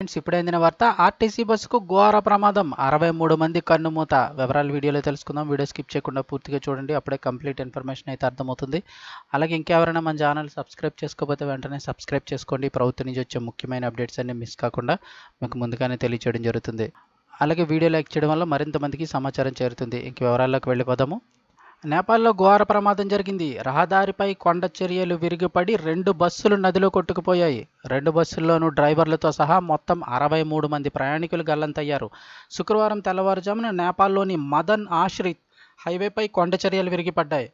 Friends ఇప్పుడు అందిన వార్త ఆర్టీసీ బస్సుకు ఘోర ప్రమాదం. అరవై మూడు మంది కన్నుమూత. వివరాలు వీడియోలో తెలుసుకుందాం. వీడియో స్కిప్ చేయకుండా పూర్తిగా చూడండి. అప్పుడే కంప్లీట్ ఇన్ఫర్మేషన్ అయితే అర్థమవుతుంది. అలాగే ఇంకెవరైనా మన ఛానల్ సబ్స్క్రైబ్ చేసుకోకపోతే వెంటనే సబ్స్క్రైబ్ చేసుకోండి. ప్రభుత్వం నుంచి వచ్చే ముఖ్యమైన అప్డేట్స్ అన్ని మిస్ కాకుండా మీకు ముందుగానే తెలియచేయడం జరుగుతుంది. అలాగే వీడియో లైక్ చేయడం వల్ల మరింత మందికి సమాచారం చేరుతుంది. ఇంక వివరాల్లోకి వెళ్ళిపోదాము. నేపాల్లో ఘోర ప్రమాదం జరిగింది. రహదారిపై కొండ చర్యలు విరిగిపడి రెండు బస్సులు నదిలో కొట్టుకుపోయాయి. రెండు బస్సుల్లోనూ డ్రైవర్లతో సహా మొత్తం అరవై మూడు మంది ప్రయాణికులు గల్లంతయ్యారు. శుక్రవారం తెల్లవారుజామున నేపాల్లోని మదన్ ఆశ్రిత్ హైవేపై కొండ చర్యలు విరిగిపడ్డాయి.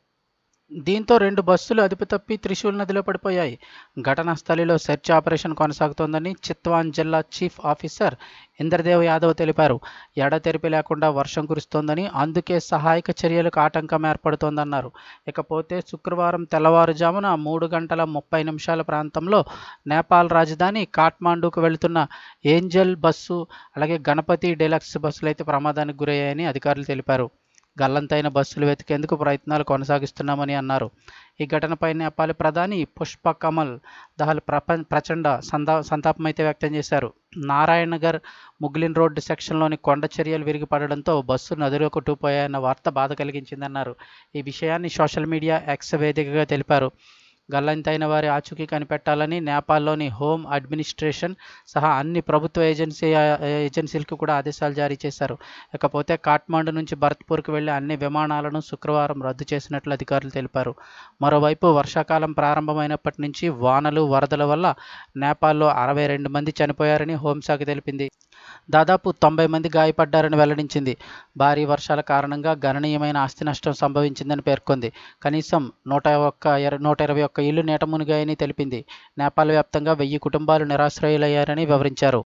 దీంతో రెండు బస్సులు అదుపుతప్పి త్రిశూల్ నదిలో పడిపోయాయి. ఘటనా స్థలిలో సెర్చ్ ఆపరేషన్ కొనసాగుతోందని చిత్వాన్ జిల్లా చీఫ్ ఆఫీసర్ ఇంద్రదేవ్ యాదవ్ తెలిపారు. ఎడతెరిపి లేకుండా వర్షం కురుస్తోందని అందుకే సహాయక చర్యలకు ఆటంకం ఏర్పడుతోందన్నారు. ఇకపోతే శుక్రవారం తెల్లవారుజామున మూడు గంటల ముప్పై నిమిషాల ప్రాంతంలో నేపాల్ రాజధాని కాఠ్మాండూకు వెళుతున్న ఏంజల్ బస్సు అలాగే గణపతి డెలక్స్ బస్సులు అయితే ప్రమాదానికి గురయ్యాయని అధికారులు తెలిపారు. గల్లంతైన బస్సులు వెతికేందుకు ప్రయత్నాలు కొనసాగిస్తున్నామని అన్నారు. ఈ ఘటనపై నేపాల్ ప్రధాని పుష్ప కమల్ దహల్ ప్రపంచ ప్రచండ సంతా సంతాపమైతే వ్యక్తం చేశారు. నారాయణగర్ ముగ్లిన్ రోడ్డు సెక్షన్లోని కొండ చర్యలు విరిగిపడడంతో బస్సు నదిలో కొట్టుకుపోయాయన్న వార్త బాధ కలిగించిందన్నారు. ఈ విషయాన్ని సోషల్ మీడియా ఎక్స్ వేదికగా తెలిపారు. గల్లంతైన వారి ఆచూకీ కనిపెట్టాలని నేపాల్లోని హోమ్ అడ్మినిస్ట్రేషన్ సహా అన్ని ప్రభుత్వ ఏజెన్సీ ఏజెన్సీలకు కూడా ఆదేశాలు జారీ చేశారు. ఇకపోతే కాఠ్మాండు నుంచి భరత్పూర్కి వెళ్ళే అన్ని విమానాలను శుక్రవారం రద్దు చేసినట్లు అధికారులు తెలిపారు. మరోవైపు వర్షాకాలం ప్రారంభమైనప్పటి నుంచి వానలు వరదల వల్ల నేపాల్లో అరవై రెండు మంది చనిపోయారని హోంశాఖ తెలిపింది. దాదాపు తొంభై మంది గాయపడ్డారని వెల్లడించింది. భారీ వర్షాల కారణంగా గణనీయమైన ఆస్తి నష్టం సంభవించిందని పేర్కొంది. కనీసం నూట ఒక్క నూట ఇరవై ఒక్క ఇల్లు నీట మునిగాయని తెలిపింది. నేపాల్ వ్యాప్తంగా వెయ్యి కుటుంబాలు నిరాశ్రయులయ్యారని వివరించారు.